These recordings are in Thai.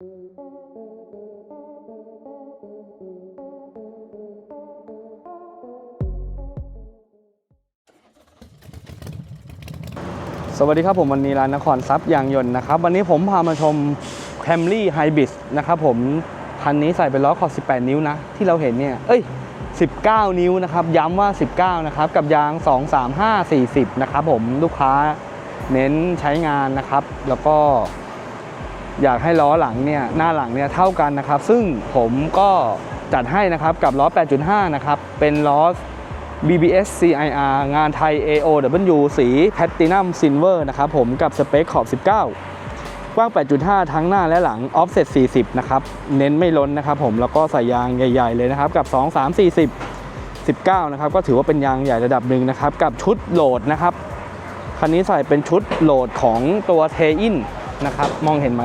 สวัสดีครับผมวันนี้ร้านนครทรัพย์ยางยนต์นะครับ วันนี้ผมพามาชม Camry Hybrid นะครับผมคันนี้ใส่เป็นล้อขอบ18 นิ้วนะ ที่เราเห็นเนี่ย เอ้ย 19 นิ้วนะครับ ย้ำว่า 19 นะครับ กับยาง 2 3 5 40 นะครับผมลูกค้าเน้นใช้งานนะครับ แล้วก็ อยากให้ล้อหลังเนี่ยหน้าหลังเนี่ยเท่ากันนะครับ ซึ่งผมก็จัดให้นะครับกับล้อ 8.5 นะครับ เป็นล้อ BBS CIR งานไทย AOW สี Platinum Silver นะครับผมกับสเปคขอบ 19 กว้าง 8.5 ทั้งหน้าและหลัง Offset 40 นะครับ เน้นไม่ล้นนะครับผมแล้วก็ใส่ยางใหญ่ๆเลยนะครับกับ 2 3 40 19 นะครับ ก็ถือว่าเป็นยางใหญ่ระดับหนึ่งนะครับ กับชุดโหลดนะครับ คันนี้ใส่เป็นชุดโหลดของตัวเทอินนะครับ มองเห็นไหม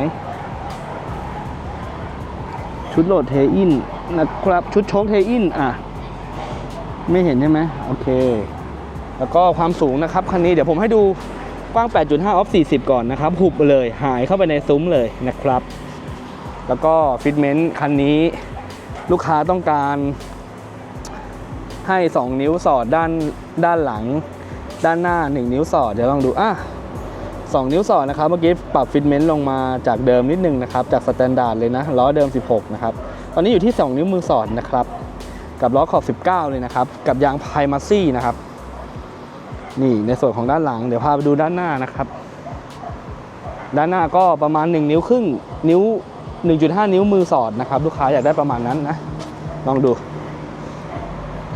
ชุดโหลดเทอินนะครับ ชุดโชคเทอินอะ ไม่เห็นใช่ไหมโอเค แล้วก็ความสูงนะครับคันนี้เดี๋ยวผมให้ดูกว้าง 8.5 ออฟ 40 ก่อนนะครับ หุบเลย หายเข้าไปในซุ้มเลยนะครับ แล้วก็ฟิตเมนต์คันนี้ลูกค้าต้องการให้ 2 นิ้วสอดด้านด้านหลัง ด้านหน้า 1 นิ้วสอด เดี๋ยวลองดูอะ 2 นิ้วสอดนะครับ เมื่อกี้ปรับฟิตเมนต์ลงมาจากเดิมนิดนึงนะครับ จากสแตนดาร์ดเลยนะล้อเดิม 16 นะครับ ตอนนี้อยู่ที่ 2 นิ้วมือสอดนะครับ กับล้อขอบ 19 เลยนะครับ กับยางไพมาซี่นะครับ นี่ในส่วนของด้านหลัง เดี๋ยวพาไปดูด้านหน้านะครับ ด้านหน้าก็ประมาณ 1 นิ้วครึ่งนิ้ว 1.5 นิ้วมือสอดนะครับ ลูกค้าอยากได้ประมาณนั้นนะ ลองดู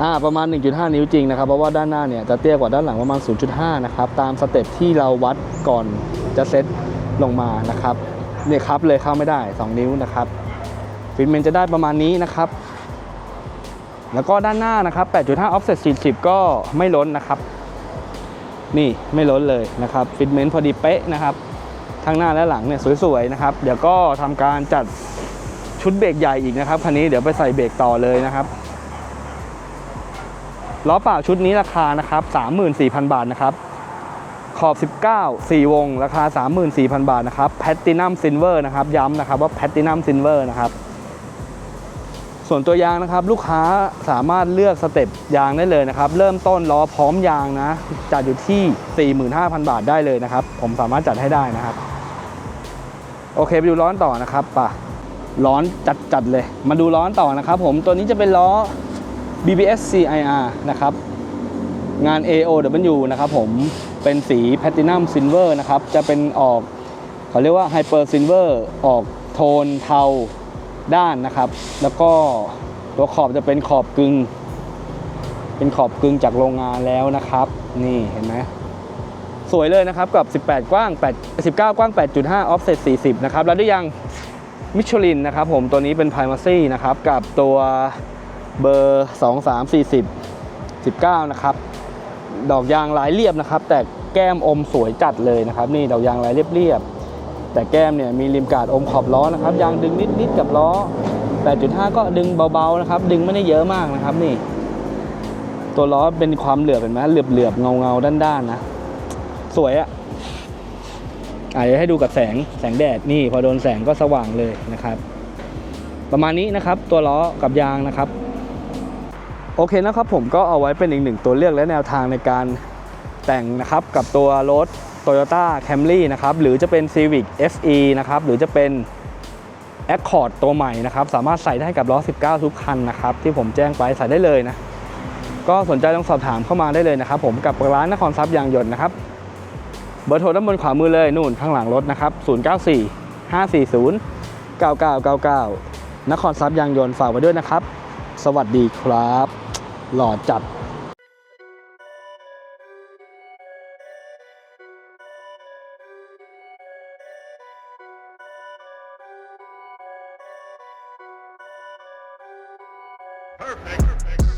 อ่าประมาณ 1.5 นิ้วจริงนะครับเพราะว่าด้านหน้าเนี่ยจะเตี้ยกว่าด้านหลังประมาณ 0.5 นะครับตามสเต็ปที่เราวัดก่อนจะเซตลงมานะครับเนี่ยครับเลยเข้าไม่ได้ 2 นิ้วนะครับฟิตเมนจะได้ประมาณนี้นะครับแล้วก็ด้านหน้านะครับ 8.5 offset 40 ก็ไม่ล้นนะครับ นี่ไม่ล้นเลยนะครับฟิตเมนพอดีเป๊ะนะครับ ทั้งหน้าและหลังเนี่ยสวยๆนะครับ เดี๋ยวก็ทำการจัดชุดเบรกใหญ่อีกนะครับคันนี้เดี๋ยวไปใส่เบรกต่อเลยนะครับ ล้อเปล่าชุดนี้ราคานะครับ34,000 บาทนะครับ ขอบ 19 4 วง ราคา 34,000 บาทนะครับ Platinum Silver นะครับ ย้ำนะครับว่า Platinum Silver นะครับ ส่วนตัวยางนะครับ ลูกค้าสามารถเลือกสเต็ปยางได้เลยนะครับ เริ่มต้นล้อพร้อมยางนะ จัดอยู่ที่ 45,000 บาทได้เลยนะครับ ผมสามารถจัดให้ได้นะครับ โอเค ไปดูร้อนต่อนะครับป่ะร้อนจัดจัดๆเลย มาดูร้อนต่อนะครับ ผมตัวนี้จะเป็นล้อ BBS CIR นะครับ งาน AOW นะครับผม เป็นสี Platinum Silver นะครับ จะเป็นออกเขาเรียกว่า Hyper Silver ออกโทนเทาด้านนะครับ แล้วก็ตัวขอบจะเป็นขอบกึงเป็นขอบกึ่งจากโรงงานแล้วนะครับ นี่เห็นไหมสวยเลยนะครับกับ 18 กว้าง8 19 กว้าง 8.5 offset 40 นะครับ แล้วด้วยยางมิชลินนะครับผมตัวนี้เป็น Primacy นะครับ กับตัว เบอร์ 2 3 40 19 นะครับ ดอกยางลายเรียบนะครับ แต่แก้มอมสวยจัดเลยนะครับ นี่ดอกยางลายเรียบๆแต่แก้มเนี่ยมีริมกาดอมขอบล้อนะครับ ยางดึงนิดๆกับล้อ 8.5 ก็ดึงเบาๆนะครับ ดึงไม่ได้เยอะมากนะครับนี่ ตัวล้อเป็นความเหลือบเห็นไหมเหลือบๆเงาๆด้านๆนะ สวยอะอะเดี๋ยวให้ดูกับแสงแสงแดดนี่พอโดนแสงก็สว่างเลยนะครับ ประมาณนี้นะครับตัวล้อกับยางนะครับ โอเคนะครับผมก็เอาไว้เป็นอีกหนึ่งตัวเลือกและแนวทางในการแต่งนะครับกับตัวรถ Toyota Camry นะครับหรือจะเป็น Civic FE นะครับหรือจะเป็น Accord ตัวใหม่นะครับสามารถใส่ได้กับล้อ 19 ทุกคันนะครับที่ผมแจ้งไปใส่ได้เลยนะก็สนใจลองสอบถามเข้ามาได้เลยนะครับผมกับร้านนครทรัพย์ยางยนต์นะครับเบอร์โทรด้านบนขวามือเลยนู่นข้างหลังรถนะครับ 094 540 9999 นครทรัพย์ยางยนต์ฝากไว้ด้วยนะครับ สวัสดีครับ หล่อจัด Perfect.